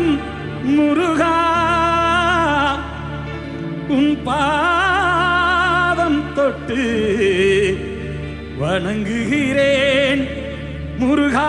சரணம் முருகா. உன் பாதம் தொட்டு வணங்குகிறேன் முருகா.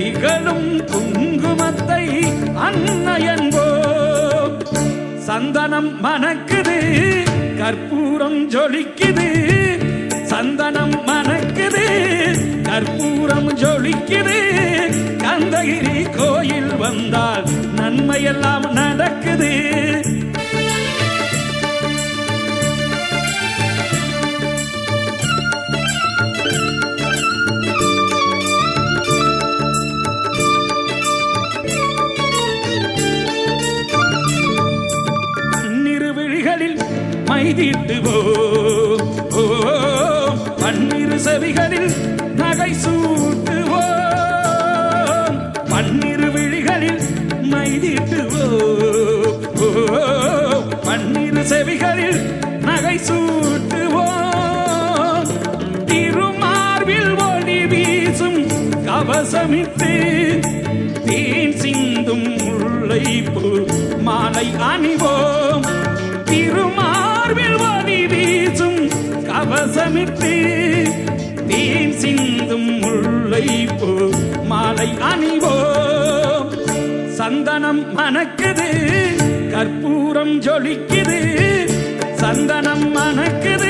திகழும் குங்குமத்தை அன்னை சந்தனம் மணக்குது கற்பூரம் ஜொலிக்குது. சந்தனம் மணக்குது கற்பூரம் ஜொலிக்குது. கந்தகிரி கோயில் வந்தால் நன்மையெல்லாம் நடக்குது. மைதீட்டுவோம் ஓ பன்னிரு செவிகளில் நகை சூட்டுவோம். பன்னிரு விழிகளில் மைதீட்டுவோம் ஓ பன்னிரு செவிகளில் நகை சூட்டுவோம். திருமார்பில் ஒளி வீசும் கவசமிட்டு தேன் சிந்தும் முல்லைப்பூ மாலை அணிவோம். கவசமிட்டு தேன் சிந்தும் முல்லை போ மாலை அணிவோம். சந்தனம் மணக்குது கற்பூரம் ஜொலிக்குது சந்தனம் மணக்குது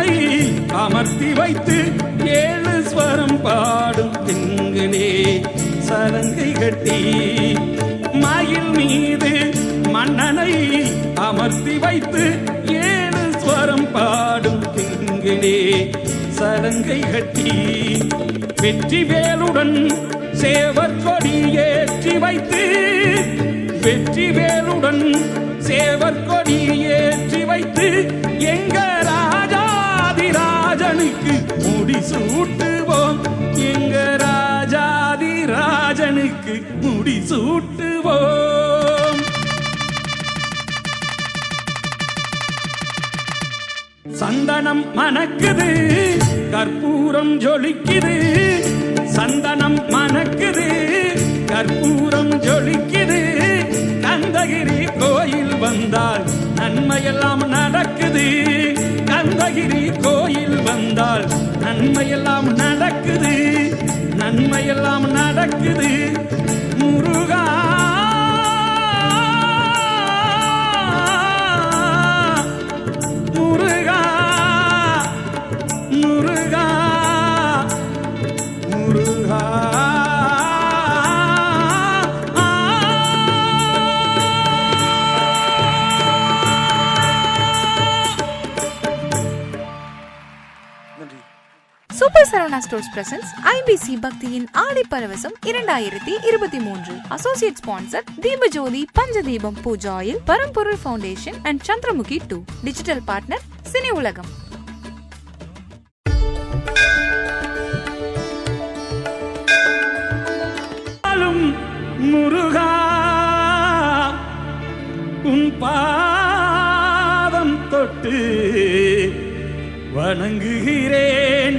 மன்னனை அமர்த்தி வைத்து ஏழு ஸ்வரம் பாடும் திங்களே சலங்கை கட்டி. மயில் மீது மன்னனை அமர்த்தி வைத்து ஏழு ஸ்வரம் பாடும் திங்களே திங்களே சலங்கை கட்டி. வெற்றி வேலுடன் சேவற்கொடி ஏற்றி வைத்து வெற்றி வேலுடன் சேவற்கொடி ஏற்றி வைத்து எங்கரா ராஜனுக்கு முடி சூட்டுவோம். எங்க ராஜாதி ராஜனுக்கு முடி சூட்டுவோம். சந்தனம் மணக்குது கற்பூரம் ஜொலிக்குது. சந்தனம் மணக்குது கற்பூரம் ஜொலிக்குது. கந்தகிரி கோயில் வந்தால் நன்மையெல்லாம் நடக்குது. கந்தகிரி கோயில் வந்தால் நன்மையெல்லாம் நடக்குது நன்மையெல்லாம் நடக்குது. Muruga Muruga! Muruga! Muruga! Stores presents IBC பக்தியின் ஆடி பரவசம் இரண்டாயிரத்தி இருபத்தி மூன்று. Associate sponsor Deepajothi Panchadeepam pooja oil Paramporul foundation and Chandramukhi two digital partner Cini Ulagam. Muruga உன் பாதம் தொட்டு வணங்குகிறேன்.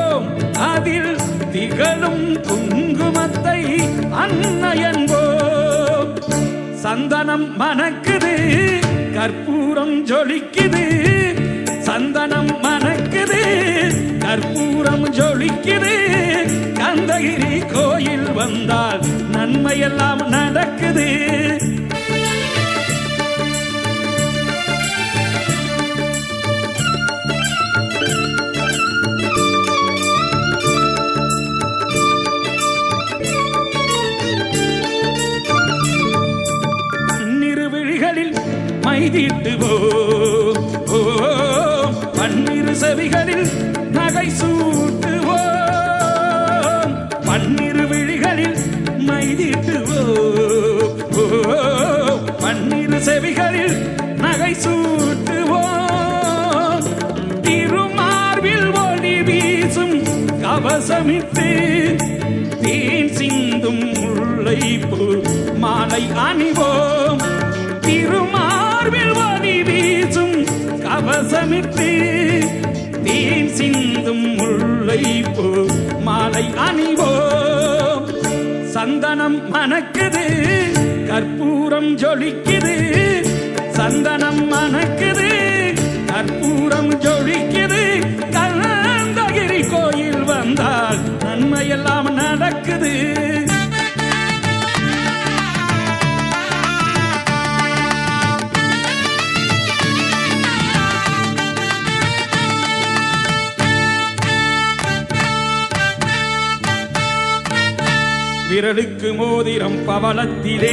திகழும் குங்குமத்தை அன்னையன்போ. சந்தனம் மணக்குது கற்பூரம் ஜொலிக்குது. சந்தனம் மணக்குது கற்பூரம் ஜொலிக்குது. கந்தகிரி கோயில் வந்தால் நன்மையெல்லாம் நடக்குது. மைதிட்டுவோம் மைதீட்டுவோ பன்னிரு செவிகளில் நகை சூட்டுவோம். பன்னிரு விழிகளில் மைதிட்டுவோம் ஓ பன்னிரு செவிகளில் நகை சூட்டுவோம். திருமார்பில் ஒளி வீசும் கவசமிட்டு தேன் சிந்தும் உள்ளை பூ மாலை அணிவோம். கவசமிட்டு தேன் சிந்தும் முல்லை போ மாலை அணிவோம். சந்தனம் மணக்குது கற்பூரம் ஜொலிக்குது. சந்தனம் மணக்குது கற்பூரம் ஜொலிக்குது. கலந்தகிரி கோயில் வந்தால் நன்மையெல்லாம் நடக்குது. விரலுக்கு மோதிரம் பவளத்திலே